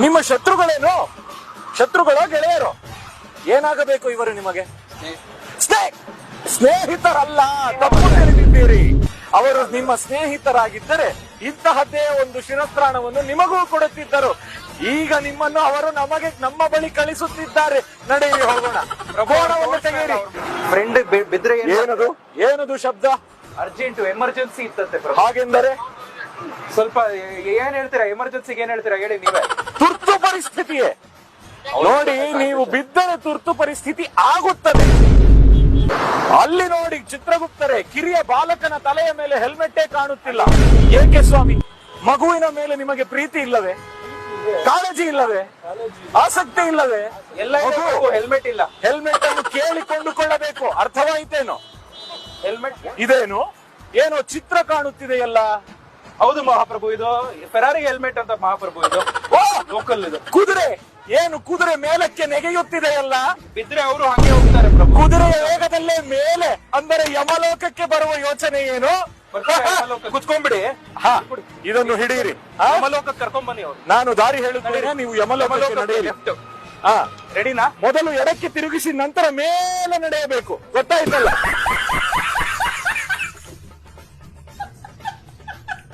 ನಿಮ್ಮ ಶತ್ರುಗಳೇನು? ಶತ್ರುಗಳ ಗೆಳೆಯರು. ಏನಾಗಬೇಕು ಇವರು ನಿಮಗೆ? ಸ್ನೇ- ಸ್ನೇಹಿತರಲ್ಲ ತಪ್ಪು ತಿಳಿದಿದ್ದೀರಿ. ಅವರು ನಿಮ್ಮ ಸ್ನೇಹಿತರಾಗಿದ್ದರೆ ಇಂತಹದ್ದೇ ಒಂದು ಶಿರಸ್ತ್ರಾಣವನ್ನು ನಿಮಗೂ ಕೊಡುತ್ತಿದ್ದರು. ಈಗ ನಿಮ್ಮನ್ನು ಅವರು ನಮಗೆ ನಮ್ಮ ಬಳಿ ಕಳಿಸುತ್ತಿದ್ದಾರೆ. ನಡೆಯಿರಿ ಹೋಗೋಣ. ಪ್ರಬೋಣವನ್ನು ತೆಗೆಯಿರಿ. ಫ್ರೆಂಡ್ ಬಿದ್ರೆ ಏನದು? ಏನದು ಶಬ್ದ? ಅರ್ಜೆಂಟ್ ಎಮರ್ಜೆನ್ಸಿ ಇತ್ತಂತೆ ಹಾಗೆಂದರೆ? ಸ್ವಲ್ಪ ಏನ್ ಹೇಳ್ತೀರಾ? ಎಮರ್ಜೆನ್ಸಿಗೆ ಏನ್ ಹೇಳ್ತೀರಾ? ಹೇಳಿ ನೀವೇ. ತುರ್ತು ಪರಿಸ್ಥಿತಿಯೇ. ನೋಡಿ ನೀವು ಬಿದ್ದರೆ ತುರ್ತು ಪರಿಸ್ಥಿತಿ ಆಗುತ್ತದೆ. ಅಲ್ಲಿ ನೋಡಿ ಚಿತ್ರಗುಪ್ತರೆ ಕಿರಿಯ ಬಾಲಕನ ತಲೆಯ ಮೇಲೆ ಹೆಲ್ಮೆಟ್ಟೇ ಕಾಣುತ್ತಿಲ್ಲ. ಏಕೆ ಸ್ವಾಮಿ? ಮಗುವಿನ ಮೇಲೆ ನಿಮಗೆ ಪ್ರೀತಿ ಇಲ್ಲವೇ? ಕಾಳಜಿ ಇಲ್ಲವೇ? ಆಸಕ್ತಿ ಇಲ್ಲವೇ? ಎಲ್ಲ ಹೆಲ್ಮೆಟ್ ಇಲ್ಲ. ಹೆಲ್ಮೆಟ್ ಅನ್ನು ಕೇಳಿಕೊಂಡುಕೊಳ್ಳಬೇಕು. ಅರ್ಥವಾಯಿತೇನು? ಹೆಲ್ಮೆಟ್ ಇದೇನು? ಏನೋ ಚಿತ್ರ ಕಾಣುತ್ತಿದೆಯಲ್ಲ? ಹೌದು ಮಹಾಪ್ರಭು ಇದು ಫೆರಾರಿ ಹೆಲ್ಮೆಟ್ ಅಂತ ಮಹಾಪ್ರಭು ಇದು ಲೋಕಲ್ ಇದು. ಕುದುರೆ ಏನು ಕುದುರೆ ಮೇಲಕ್ಕೆ ನೆಗೆಯುತ್ತಿದೆಯಲ್ಲ? ಬಿದ್ರೆ ಅವರು ಹಂಗೆ ಹೋಗ್ತಾರೆ ಪ್ರಭು. ಕುದುರೆಯ ವೇಗದಲ್ಲೇ ಮೇಲೆ ಅಂದರೆ ಯಮಲೋಕಕ್ಕೆ ಬರುವ ಯೋಚನೆ ಏನು. ಕುತ್ಕೊಂಡ್ಬಿಡಿ. ಹಾ, ಇದನ್ನು ಹಿಡಿಯಿರಿ. ಯಮಲೋಕಕ್ಕೆ ಕರ್ಕೊಂಡ್ ಬನ್ನಿ ಅವ್ರು. ನಾನು ದಾರಿ ಹೇಳುತ್ತೇನೆ ನೀವು ಯಮಲೋಕಕ್ಕೆ ನಡೆಯಿರಿ. ಹಾ. ರೆಡಿನಾ ಮೊದಲು ಎಡಕ್ಕೆ ತಿರುಗಿಸಿ ನಂತರ ಮೇಲೆ ನಡೆಯಬೇಕು. ಗೊತ್ತಾಯ್ತಲ್ಲ?